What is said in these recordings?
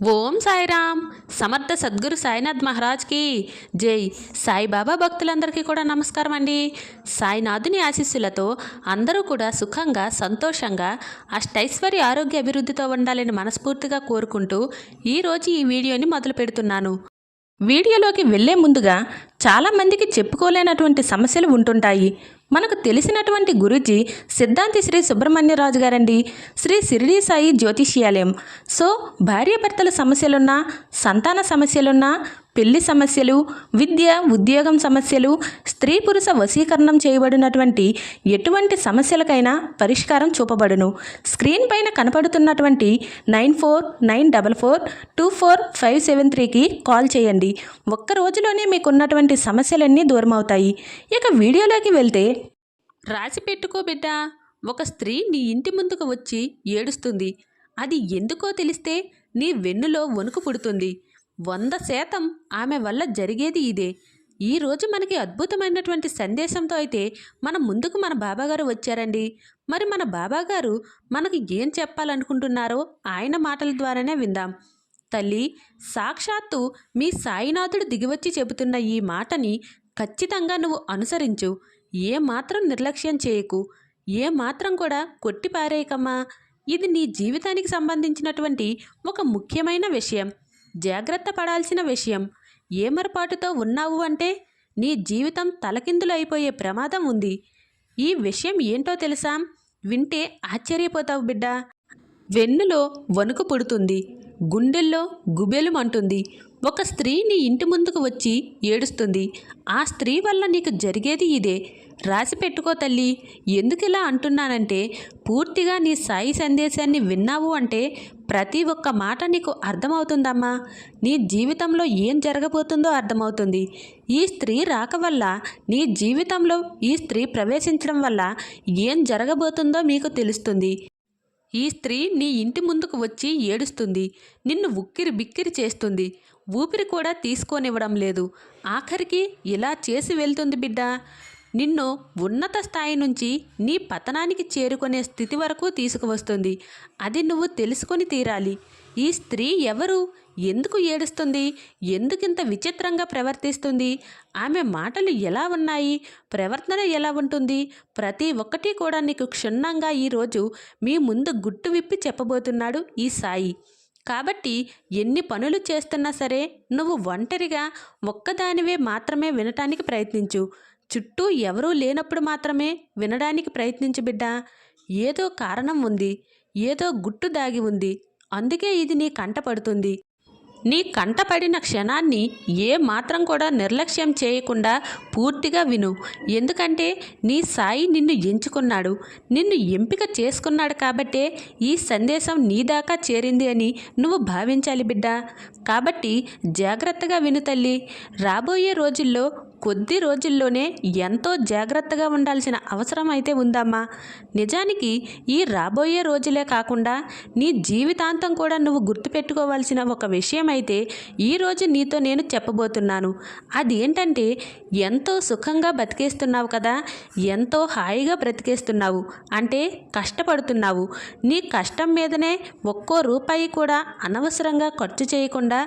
ఓం సాయిరామ్. సమర్థ సద్గురు సాయినాథ్ మహారాజ్కి జై. సాయిబాబా భక్తులందరికీ కూడా నమస్కారం అండి. సాయినాథుని ఆశీస్సులతో అందరూ కూడా సుఖంగా సంతోషంగా అష్టైశ్వర్య ఆరోగ్య అభివృద్ధితో ఉండాలని మనస్ఫూర్తిగా కోరుకుంటూ ఈరోజు ఈ వీడియోని మొదలు పెడుతున్నాను. వీడియోలోకి వెళ్ళే ముందుగా చాలామందికి చెప్పుకోలేనటువంటి సమస్యలు ఉంటుంటాయి. మనకు తెలిసినటువంటి గురూజీ సిద్ధాంతి శ్రీ సుబ్రహ్మణ్యరాజు గారండి. శ్రీ సిరిడి సాయి జ్యోతిష్యాలయం. సో భార్యాభర్తల సమస్యలున్నా సంతాన సమస్యలున్నా పెళ్ళి సమస్యలు విద్య ఉద్యోగం సమస్యలు స్త్రీ పురుష వశీకరణం చేయబడినటువంటి ఎటువంటి సమస్యలకైనా పరిష్కారం చూపబడును. స్క్రీన్ పైన కనపడుతున్నటువంటి nine four nine double four two four five seven త్రీకి కాల్ చేయండి. ఒక్క రోజులోనే మీకున్నటువంటి సమస్యలన్నీ దూరమవుతాయి. ఇక వీడియోలోకి వెళ్తే రాసి పెట్టుకో బిడ్డ ఒక స్త్రీ నీ ఇంటి ముందుకు వచ్చి ఏడుస్తుంది. అది ఎందుకో తెలిస్తే నీ వెన్నులో వణుకు పుడుతుంది. వంద శాతం ఆమె వల్ల జరిగేది ఇదే. ఈరోజు మనకి అద్భుతమైనటువంటి సందేశంతో అయితే మన ముందుకు మన బాబాగారు వచ్చారండి. మరి మన బాబాగారు మనకి ఏం చెప్పాలనుకుంటున్నారో ఆయన మాటల ద్వారానే విందాం. తల్లి సాక్షాత్తు మీ సాయినాథుడు దిగివచ్చి చెబుతున్న ఈ మాటని ఖచ్చితంగా నువ్వు అనుసరించు. ఏ మాత్రం నిర్లక్ష్యం చేయకు. ఏ మాత్రం కూడా కొట్టిపారేయకమ్మా. ఇది నీ జీవితానికి సంబంధించినటువంటి ఒక ముఖ్యమైన విషయం. జాగ్రత్త పడాల్సిన విషయం. ఏమరపాటుతో ఉన్నావు అంటే నీ జీవితం తలకిందులు అయిపోయే ప్రమాదం ఉంది. ఈ విషయం ఏంటో తెలుసా? వింటే ఆశ్చర్యపోతావు బిడ్డ. వెన్నులో వణుకు పుడుతుంది. గుండెల్లో గుబెలుమంటుంది. ఒక స్త్రీ నీ ఇంటి ముందుకు వచ్చి ఏడుస్తుంది. ఆ స్త్రీ వల్ల నీకు జరిగేది ఇదే. రాసి పెట్టుకో తల్లి. ఎందుకు ఇలా అంటున్నానంటే పూర్తిగా నీ సాయి సందేశాన్ని విన్నావు అంటే ప్రతి ఒక్క మాట నీకు అర్థమవుతుందమ్మా. నీ జీవితంలో ఏం జరగబోతుందో అర్థమవుతుంది. ఈ స్త్రీ రాక వల్ల నీ జీవితంలో ఈ స్త్రీ ప్రవేశించడం వల్ల ఏం జరగబోతుందో మీకు తెలుస్తుంది. ఈ స్త్రీ నీ ఇంటి ముందుకు వచ్చి ఏడుస్తుంది. నిన్ను ఉక్కిరి బిక్కిరి చేస్తుంది. ఊపిరి కూడా తీసుకోనివ్వడం లేదు. ఆఖరికి ఇలా చేసి వెళ్తుంది బిడ్డ. నిన్ను ఉన్నత స్థాయి నుంచి నీ పతనానికి చేరుకునే స్థితి వరకు తీసుకువస్తుంది. అది నువ్వు తెలుసుకొని తీరాలి. ఈ స్త్రీ ఎవరు? ఎందుకు ఏడుస్తుంది? ఎందుకింత విచిత్రంగా ప్రవర్తిస్తుంది? ఆమె మాటలు ఎలా ఉన్నాయి? ప్రవర్తన ఎలా ఉంటుంది? ప్రతి ఒక్కటి కూడా నీకు క్షుణ్ణంగా ఈరోజు మీ ముందు గుట్టు విప్పి చెప్పబోతున్నాడు ఈ సాయి. కాబట్టి ఎన్ని పనులు చేస్తున్నా సరే నువ్వు ఒంటరిగా ఒక్కదానివే మాత్రమే వినటానికి ప్రయత్నించు. చుట్టూ ఎవరూ లేనప్పుడు మాత్రమే వినడానికి ప్రయత్నించు బిడ్డ. ఏదో కారణం ఉంది ఏదో గుట్టు దాగి ఉంది అందుకే ఇది నీ కంట పడుతుంది. నీ కంటపడిన క్షణాన్ని ఏ మాత్రం కూడా నిర్లక్ష్యం చేయకుండా పూర్తిగా విను. ఎందుకంటే నీ సాయి నిన్ను ఎంచుకున్నాడు నిన్ను ఎంపిక చేసుకున్నాడు కాబట్టే ఈ సందేశం నీ దాకా చేరింది అని నువ్వు భావించాలి బిడ్డ. కాబట్టి జాగ్రత్తగా విను తల్లి. రాబోయే రోజుల్లో కొద్ది రోజుల్లోనే ఎంతో జాగ్రత్తగా ఉండాల్సిన అవసరం అయితే ఉందమ్మా. నిజానికి ఈ రాబోయే రోజులే కాకుండా నీ జీవితాంతం కూడా నువ్వు గుర్తుపెట్టుకోవాల్సిన ఒక విషయం అయితే ఈరోజు నీతో నేను చెప్పబోతున్నాను. అదేంటంటే ఎంతో సుఖంగా బతికేస్తున్నావు కదా ఎంతో హాయిగా బ్రతికేస్తున్నావు అంటే కష్టపడుతున్నావు. నీ కష్టం మీదనే ఒక్కో రూపాయి కూడా అనవసరంగా ఖర్చు చేయకుండా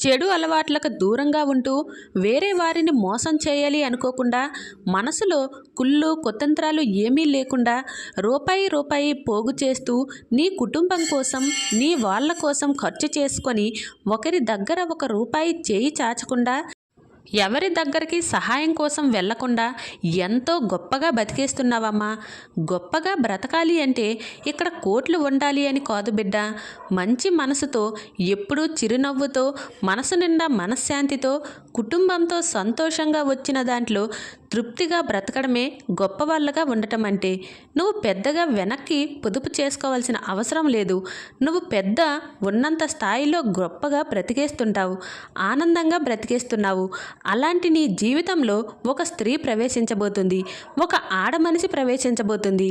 చెడు అలవాట్లకు దూరంగా ఉంటూ వేరే వారిని మోసం చేయాలి అనుకోకుండా మనసులో కుళ్ళు కుతంత్రాలు ఏమీ లేకుండా రూపాయి రూపాయి పోగు చేస్తూ నీ కుటుంబం కోసం నీ వాళ్ళ కోసం ఖర్చు చేసుకొని ఒకరి దగ్గర ఒక రూపాయి చేయి చాచకుండా ఎవరి దగ్గరికి సహాయం కోసం వెళ్ళకుండా ఎంతో గొప్పగా బతికేస్తున్నావమ్మా. గొప్పగా బ్రతకాలి అంటే ఇక్కడ కోట్లు ఉండాలి అని కాదు బిడ్డ. మంచి మనసుతో ఎప్పుడూ చిరునవ్వుతో మనసు నిండా మనశ్శాంతితో కుటుంబంతో సంతోషంగా వచ్చిన దాంట్లో తృప్తిగా బ్రతకడమే గొప్పవాళ్ళగా ఉండటం అంటే నువ్వు పెద్దగా వెనక్కి పొదుపు చేసుకోవాల్సిన అవసరం లేదు. నువ్వు పెద్ద ఉన్నంత స్థాయిలో గొప్పగా బ్రతికేస్తుంటావు ఆనందంగా బ్రతికేస్తున్నావు. అలాంటి నీ జీవితంలో ఒక స్త్రీ ప్రవేశించబోతుంది ఒక ఆడ మనిషి ప్రవేశించబోతుంది.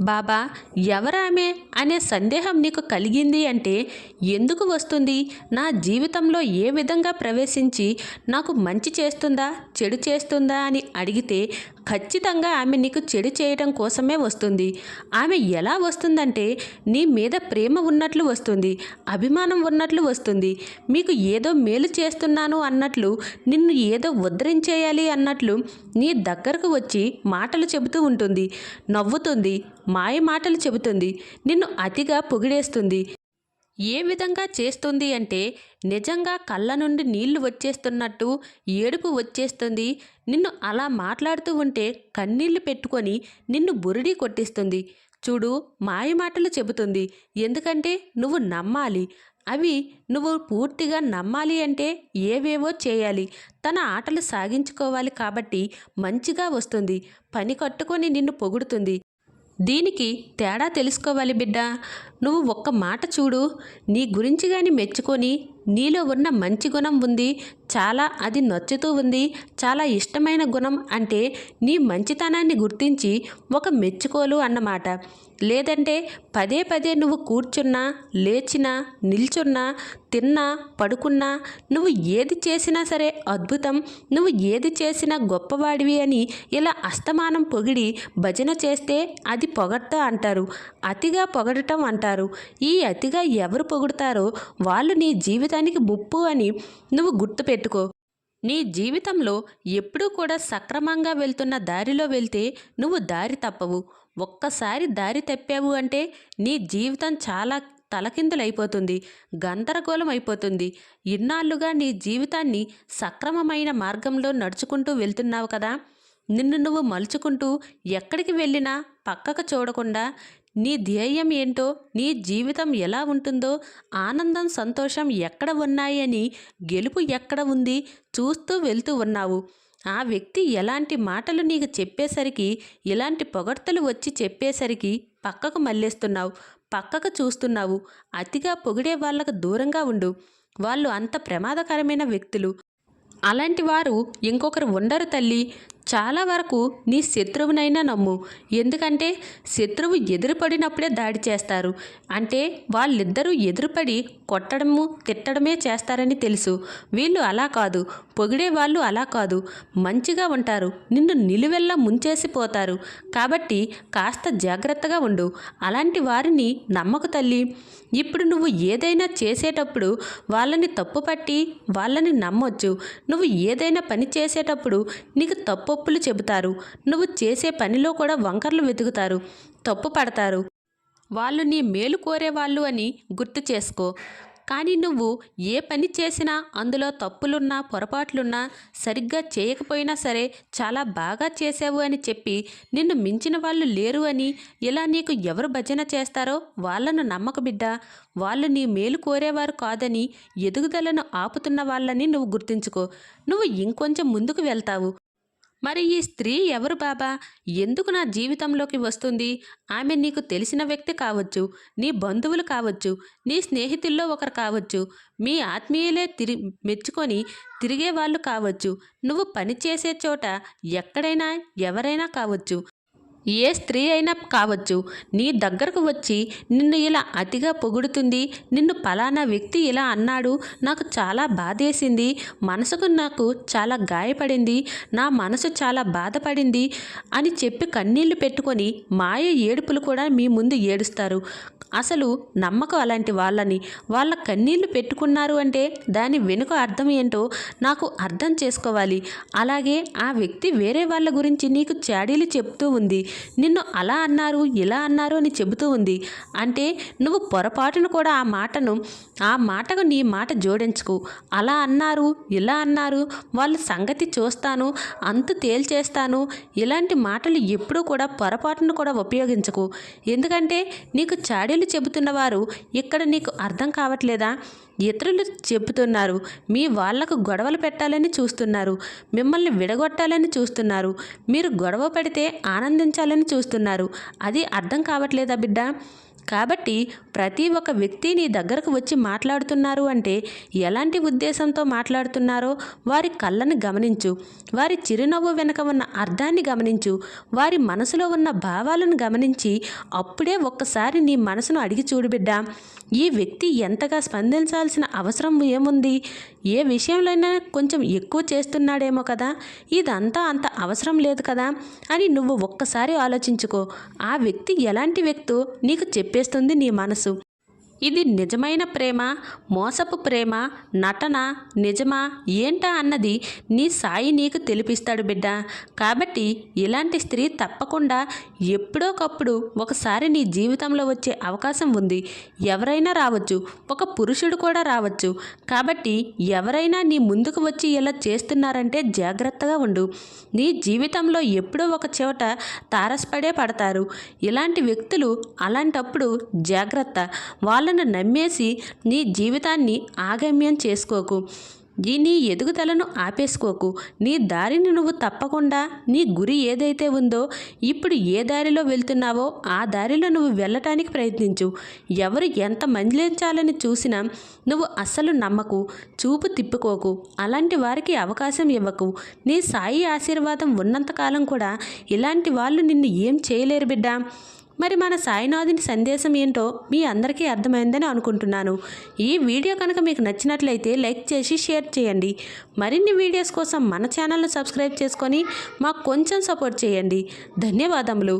బాబా ఎవరామె అనే సందేహం నీకు కలిగింది అంటే ఎందుకు వస్తుంది? నా జీవితంలో ఏ విధంగా ప్రవేశించి నాకు మంచి చేస్తుందా చెడు చేస్తుందా అని అడిగితే ఖచ్చితంగా ఆమె నీకు చెడు చేయడం కోసమే వస్తుంది. ఆమె ఎలా వస్తుందంటే నీ మీద ప్రేమ ఉన్నట్లు వస్తుంది అభిమానం ఉన్నట్లు వస్తుంది. మీకు ఏదో మేలు చేస్తున్నాను అన్నట్లు నిన్ను ఏదో ఉద్ధరించేయాలి అన్నట్లు నీ దగ్గరకు వచ్చి మాటలు చెబుతూ ఉంటుంది నవ్వుతుంది మాయ మాటలు చెబుతుంది నిన్ను అతిగా పొగిడేస్తుంది. ఏ విధంగా చేస్తుంది అంటే నిజంగా కళ్ళ నుండి నీళ్ళు వచ్చేస్తున్నట్టు ఏడుపు వచ్చేస్తుంది. నిన్ను అలా మాట్లాడుతూ ఉంటే కన్నీళ్ళు పెట్టుకొని నిన్ను బురిడి కొట్టిస్తుంది. చూడు మాయ మాటలు చెబుతుంది. ఎందుకంటే నువ్వు నమ్మాలి. అవి నువ్వు పూర్తిగా నమ్మాలి అంటే ఏవేవో చేయాలి. తన ఆటలు సాగించుకోవాలి కాబట్టి మంచిగా వస్తుంది. పని కట్టుకొని నిన్ను పొగుడుతుంది. దీనికి తేడా తెలుసుకోవాలి బిడ్డ. నువ్వు ఒక్క మాట చూడు. నీ గురించి కానీ మెచ్చుకొని నీలో ఉన్న మంచి గుణం ఉంది. చాలా అది నచ్చుతూ ఉంది. చాలా ఇష్టమైన గుణం అంటే నీ మంచితనాన్ని గుర్తించి ఒక మెచ్చుకోలు అన్నమాట. లేదంటే పదే పదే నువ్వు కూర్చున్నా లేచినా నిల్చున్నా తిన్నా పడుకున్నా నువ్వు ఏది చేసినా సరే అద్భుతం. నువ్వు ఏది చేసినా గొప్పవాడివి అని ఇలా అస్తమానం పొగిడి భజన చేస్తే అది పొగడ్త అంటారు. అతిగా పొగడటం అంటారు. ఈ అతిగా ఎవరు పొగుడతారో వాళ్ళు నీ జీవితానికి ముప్పు అని నువ్వు గుర్తుపెట్టుకో నీ జీవితంలో ఎప్పుడూ కూడా సక్రమంగా వెళ్తున్న దారిలో వెళ్తే నువ్వు దారి తప్పవు. ఒక్కసారి దారి తప్పావు అంటే నీ జీవితం చాలా తలకిందులైపోతుంది గందరగోళం అయిపోతుంది ఇన్నాళ్ళుగా నీ జీవితాన్ని సక్రమమైన మార్గంలో నడుచుకుంటూ వెళ్తున్నావు కదా. నిన్ను నువ్వు మలుచుకుంటూ ఎక్కడికి వెళ్ళినా పక్కకు చూడకుండా నీ ధ్యేయం ఏంటో నీ జీవితం ఎలా ఉంటుందో ఆనందం సంతోషం ఎక్కడ ఉన్నాయని గెలుపు ఎక్కడ ఉంది చూస్తూ వెళ్తూ ఉన్నావు. ఆ వ్యక్తి ఎలాంటి మాటలు నీకు చెప్పేసరికి ఇలాంటి పొగడ్తలు వచ్చి చెప్పేసరికి పక్కకు మళ్ళేస్తున్నావు. పక్కకు చూస్తున్నావు. అతిగా పొగిడే వాళ్ళకు దూరంగా ఉండు. వాళ్ళు అంత ప్రమాదకరమైన వ్యక్తులు. అలాంటి వారు ఇంకొకరు ఉండరు తల్లి. చాలా వరకు నీ శత్రువునైనా నమ్ము. ఎందుకంటే శత్రువు ఎదురుపడినప్పుడే దాడి చేస్తారు. అంటే వాళ్ళిద్దరూ ఎదురుపడి కొట్టడము తిట్టడమే చేస్తారని తెలుసు. వీళ్ళు అలా కాదు. పొగిడే వాళ్ళు అలా కాదు. మంచిగా ఉంటారు. నిన్ను నిలువెల్లా ముంచేసిపోతారు కాబట్టి కాస్త జాగ్రత్తగా ఉండు. అలాంటి వారిని నమ్మకు తల్లి. ఇప్పుడు నువ్వు ఏదైనా చేసేటప్పుడు వాళ్ళని తప్పుపట్టి వాళ్ళని నమ్మొచ్చు. నువ్వు ఏదైనా పని చేసేటప్పుడు నీకు తప్పు అపప్పులు చెబుతారు. నువ్వు చేసే పనిలో కూడా వంకర్లు వెతుకుతారు. తప్పు పడతారు. వాళ్ళు నీ మేలు కోరేవాళ్ళు అని గుర్తు చేసుకో. కానీ నువ్వు ఏ పని చేసినా అందులో తప్పులున్నా పొరపాట్లున్నా సరిగ్గా చేయకపోయినా సరే చాలా బాగా చేసావు అని చెప్పి నిన్ను మించిన వాళ్ళు లేరు అని ఇలా నీకు ఎవరు భజన చేస్తారో వాళ్ళను నమ్మక బిడ్డ. వాళ్ళు నీ మేలు కోరేవారు కాదని ఎదుగుదలను ఆపుతున్న వాళ్ళని నువ్వు గుర్తుంచుకో. నువ్వు ఇంకొంచెం ముందుకు వెళ్తావు. మరి ఈ స్త్రీ ఎవరు బాబా? ఎందుకు నా జీవితంలోకి వస్తుంది? ఆమె నీకు తెలిసిన వ్యక్తి కావచ్చు నీ బంధువులు కావచ్చు నీ స్నేహితుల్లో ఒకరు కావచ్చు. మీ ఆత్మీయులే తిరి మెచ్చుకొని తిరిగే వాళ్ళు కావచ్చు. నువ్వు పనిచేసే చోట ఎక్కడైనా ఎవరైనా కావచ్చు. ఏ స్త్రీ అయినా కావచ్చు నీ దగ్గరకు వచ్చి నిన్ను ఇలా అతిగా పొగుడుతుంది నిన్ను పలానా వ్యక్తి ఇలా అన్నాడు నాకు చాలా బాధేసింది మనసుకు నాకు చాలా గాయపడింది నా మనసు చాలా బాధపడింది అని చెప్పి కన్నీళ్ళు పెట్టుకొని మాయ ఏడుపులు కూడా మీ ముందు ఏడుస్తారు. అసలు నమ్మకం అలాంటి వాళ్ళని వాళ్ళ కన్నీళ్ళు పెట్టుకున్నారు అంటే దాని వెనుక అర్థం ఏంటో నాకు అర్థం చేసుకోవాలి. అలాగే ఆ వ్యక్తి వేరే వాళ్ళ గురించి నీకు చాడీలు చెప్తూ ఉంది. నిన్ను అలా అన్నారు ఇలా అన్నారు అని చెబుతూ ఉంది. అంటే నువ్వు పొరపాటును కూడా ఆ మాటను ఆ మాటకు నీ మాట జోడించుకు. అలా అన్నారు ఇలా అన్నారు వాళ్ళ సంగతి చూస్తాను అంతు తేల్చేస్తాను. ఇలాంటి మాటలు ఎప్పుడూ కూడా పొరపాటును కూడా ఉపయోగించకు. ఎందుకంటే నీకు చాడీలు చెబుతున్నవారు ఇక్కడ నీకు అర్థం కావట్లేదా? ఇతరులు చెబుతున్నారు మీ వాళ్ళకు గొడవలు పెట్టాలని చూస్తున్నారు మిమ్మల్ని విడగొట్టాలని చూస్తున్నారు మీరు గొడవ పడితే ఆనందించాలని చూస్తున్నారు. అది అర్థం కావట్లేదా బిడ్డ? కాబట్టి ప్రతి ఒక్క వ్యక్తి నీ దగ్గరకు వచ్చి మాట్లాడుతున్నారు అంటే ఎలాంటి ఉద్దేశంతో మాట్లాడుతున్నారో వారి కళ్ళని గమనించు వారి చిరునవ్వు వెనుక ఉన్న అర్థాన్ని గమనించు వారి మనసులో ఉన్న భావాలను గమనించి అప్పుడే ఒక్కసారి నీ మనసును అడిగి చూడుబిడ్డ ఈ వ్యక్తి ఎంతగా స్పందించాల్సిన అవసరం ఏముంది? ఏ విషయంలోనైనా కొంచెం ఎక్కువ చేస్తున్నాడేమో కదా? ఇదంతా అంత అవసరం లేదు కదా? అని నువ్వు ఒక్కసారి ఆలోచించుకో. ఆ వ్యక్తి ఎలాంటి వ్యక్తో నీకు చేస్తుంది నీ మనసు. ఇది నిజమైన ప్రేమ? మోసపు ప్రేమ? నటన? నిజమా? ఏంటా అన్నది నీ సాయి నీకు తెలిపిస్తాడు బిడ్డ. కాబట్టి ఇలాంటి స్త్రీ తప్పకుండా ఎప్పుడోకప్పుడు ఒకసారి నీ జీవితంలో వచ్చే అవకాశం ఉంది. ఎవరైనా రావచ్చు. ఒక పురుషుడు కూడా రావచ్చు. కాబట్టి ఎవరైనా నీ ముందుకు వచ్చి ఇలా చేస్తున్నారంటే జాగ్రత్తగా ఉండు. నీ జీవితంలో ఎప్పుడో ఒక చోట తారసపడే పడతారు. ఇలాంటి వ్యక్తులు అలాంటప్పుడు జాగ్రత్త. వాళ్ళ వాళ్ళను నమ్మేసి నీ జీవితాన్ని ఆగమ్యం చేసుకోకు. ఈ నీ ఎదుగుదలను ఆపేసుకోకు. నీ దారిని నువ్వు తప్పకుండా నీ గురి ఏదైతే ఉందో ఇప్పుడు ఏ దారిలో వెళ్తున్నావో ఆ దారిలో నువ్వు వెళ్ళటానికి ప్రయత్నించు. ఎవరు ఎంత మందిలించాలని చూసినా నువ్వు అస్సలు నమ్మకు చూపు తిప్పుకోకు. అలాంటి వారికి అవకాశం ఇవ్వకు. నీ సాయి ఆశీర్వాదం ఉన్నంతకాలం కూడా ఇలాంటి వాళ్ళు నిన్ను ఏం చేయలేరు బిడ్డా. మరి మన సాయినాథుని సందేశం ఏంటో మీ అందరికీ అర్థమైందని అనుకుంటున్నాను. ఈ వీడియో కనుక మీకు నచ్చినట్లయితే లైక్ చేసి షేర్ చేయండి. మరిన్ని వీడియోస్ కోసం మన ఛానల్ను సబ్స్క్రైబ్ చేసుకొని మాకు కొంచెం సపోర్ట్ చేయండి. ధన్యవాదములు.